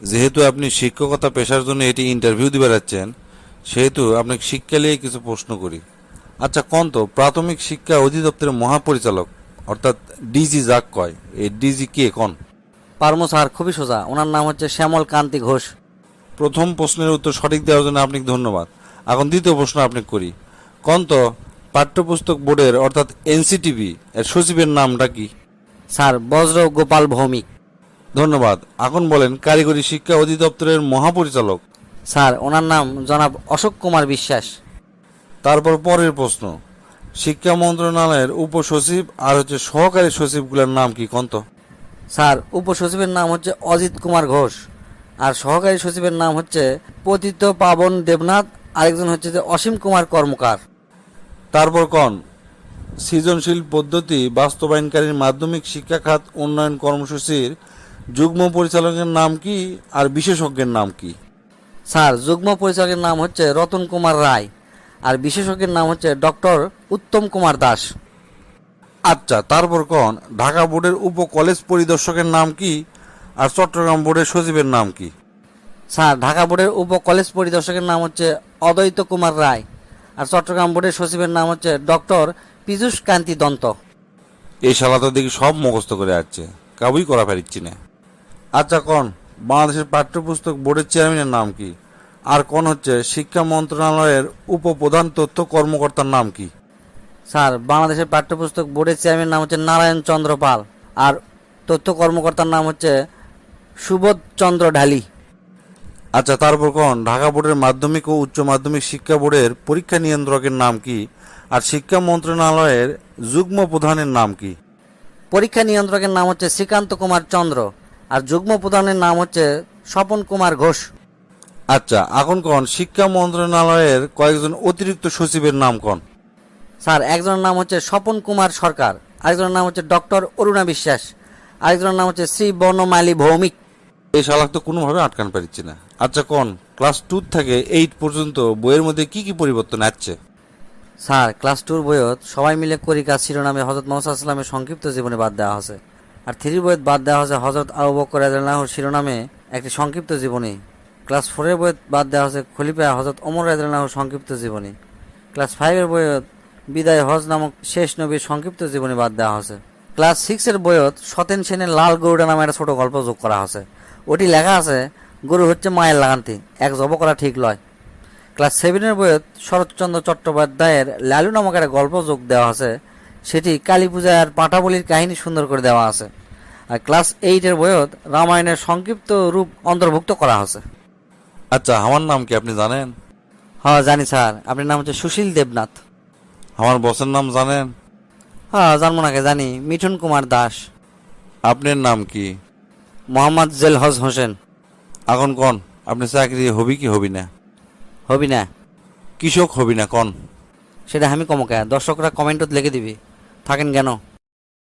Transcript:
যেহেতু আপনি শিক্ষকতা পেশার জন্য এটি ইন্টারভিউ দিবে যাচ্ছেন সেহেতু আপনাকে শিক্ষা নিয়ে কিছু প্রশ্ন করি। আচ্ছা কন্ত প্রাথমিক শিক্ষা অধিদপ্তরের মহাপরিচালক অর্থাৎ ডিজি যাক কয় এই ডিজি কে কোন? পারমো স্যার খুবই সোজা। ওনার নাম হচ্ছে শ্যামল কান্তি ঘোষ। প্রথম প্রশ্নের উত্তর সঠিক দেওয়ার জন্য আপনাকে ধন্যবাদ। এখন দ্বিতীয় প্রশ্ন আপনাকে করি। কন্ত পাঠ্যপুস্তক বোর্ডের অর্থাৎ এনসিটিভি এর সচিবের নামটা কি? স্যার বজ্র গোপাল ভৌমিক। ধন্যবাদ। এখন বলেন কারিগরি শিক্ষা অধিদপ্তরের মহাপরিচালক। স্যার ওনার নাম জনাব অশোক কুমার বিশ্বাস। তারপর পরের প্রশ্ন। শিক্ষা মন্ত্রণালয়ের উপসচিব আর হচ্ছে সহকারী সচিবগুলোর নাম কি কন্ত? স্যার উপসচিবের নাম হচ্ছে অজিত কুমার ঘোষ। আর সহকারী সচিবের নাম হচ্ছে পতিত পাবন দেবনাথ আরেকজন হচ্ছে যে অসীম কুমার কর্মকার। তারপর কন? সৃজনশীল পদ্ধতি বাস্তবায়নকারীর মাধ্যমিক শিক্ষা খাত উন্নয়ন কর্মসূচির যুগ্ম পরিচালকের নাম কি আর বিশেষজ্ঞের নাম কি? স্যার যুগ্ম পরিচালকের নাম হচ্ছে রতন কুমার রায় আর বিশেষজ্ঞের নাম হচ্ছে ডক্টর উত্তম কুমার দাস। আচ্ছা তারপর কন? ঢাকা বোর্ডের উপ কলেজ পরিদর্শকের নাম কি আর চট্টগ্রাম বোর্ডের সচিবের নাম কি? স্যার ঢাকা বোর্ডের উপ কলেজ পরিদর্শকের নাম হচ্ছে অদ্বৈত কুমার রায় আর চট্টগ্রাম বোর্ডের সচিবের নাম হচ্ছে ডক্টর পীযূষ কান্তি দন্ত এই শালা তো দেখি সব মুখস্থ করে আসছে। কাবুই করা পারিচ্ছি না। আচ্ছা কোন বাংলাদেশের পাঠ্যপুস্তক বোর্ডের চেয়ারম্যানের নাম কি? আর কোন হচ্ছে শিক্ষা মন্ত্রণালয়ের উপপ্রধান তথ্য কর্মকর্তার নাম কি? স্যার বাংলাদেশের পাঠ্যপুস্তক বোর্ডের চেয়ারম্যান নাম হচ্ছে নারায়ণ চন্দ্র পাল। আর তথ্য কর্মকর্তার নাম হচ্ছে সুবোধ চন্দ্র ঢালি। আচ্ছা তারপর কোন ঢাকা বোর্ডের মাধ্যমিক ও উচ্চ মাধ্যমিক শিক্ষা বোর্ডের পরীক্ষা নিয়ন্ত্রকের নাম কি? আর শিক্ষা মন্ত্রণালয়ের যুগ্ম প্রধানের নাম কি? পরীক্ষা নিয়ন্ত্রকের নাম হচ্ছে শ্রীকান্ত কুমার চন্দ্র। আর যুগ্ম প্রধানের নাম হচ্ছে স্বপন কুমার ঘোষ। আচ্ছা এখন কোন শিক্ষা মন্ত্রণালয়ের কয়েকজন অতিরিক্ত সচিবের নাম কোন? স্যার একজনের নাম হচ্ছে স্বপন কুমার সরকার আরেকজনের নাম হচ্ছে ডক্টর অরুণা বিশ্বাস আরেকজনের নাম হচ্ছে শ্রী বর্ণমালী ভৌমিক। এই শালাক তো কোনোভাবে আটকান পারছি না। আচ্ছা কোন? ক্লাস টু থেকে এইট পর্যন্ত বইয়ের মধ্যে কি কি পরিবর্তন আসছে? স্যার ক্লাস টুর বইয়ত সবাই মিলে করি কাজ শিরোনামে হজরত মোহাম্মদ সাল্লামের সংক্ষিপ্ত জীবনে বাদ দেওয়া হয়েছে। আর থ্রি বইয়ত বাদ দেওয়া হয়েছে হজরত আবু বকর রাদিয়াল্লাহুর শিরোনামে একটি সংক্ষিপ্ত জীবনী। ক্লাস ফোরের বইয়ত বাদ দেওয়া হয়েছে খলিফা হজরত ওমর রাদিয়াল্লাহুর সংক্ষিপ্ত জীবনী। ক্লাস ফাইভের বইয়ত বিদায় হজ নামক শেষ নবীর সংক্ষিপ্ত জীবনী বাদ দেওয়া হয়েছে। ক্লাস সিক্সের বইয়ত সতেন সেনের লাল গরুটা নামে একটা ছোট গল্প যোগ করা হয়েছে। ওটি লেখা আছে, গরু হচ্ছে মায়ের লাগান্তি, এক জব করা ঠিক লয়। ক্লাস সেভেনের বইয়ত শরৎচন্দ্র চট্টোপাধ্যায়ের লালু নামক একটা গল্প যোগ দেওয়া আছে সেটি কালী পূজার পাঁঠাবলির কাহিনী সুন্দর করে দেওয়া আছে। আর ক্লাস এইটের বইয়ত রামায়ণের সংক্ষিপ্ত রূপ অন্তর্ভুক্ত করা আছে আচ্ছা আমার নাম কি আপনি জানেন? হ্যাঁ জানি স্যার। আপনার নাম হচ্ছে সুশীল দেবনাথ। আমার বসের নাম জানেন? হ্যাঁ জানব নাকি জানি। মিঠুন কুমার দাস। আপনার নাম কি? মোহাম্মদ জেলহজ হোসেন। এখন কন? আপনি চাকরি হবি কি হবি না? হবি না। কৃষক হবি না কন? সেটা আমি কমকে দর্শকরা কমেন্টত লিখে দিবি। থাকেন কেন?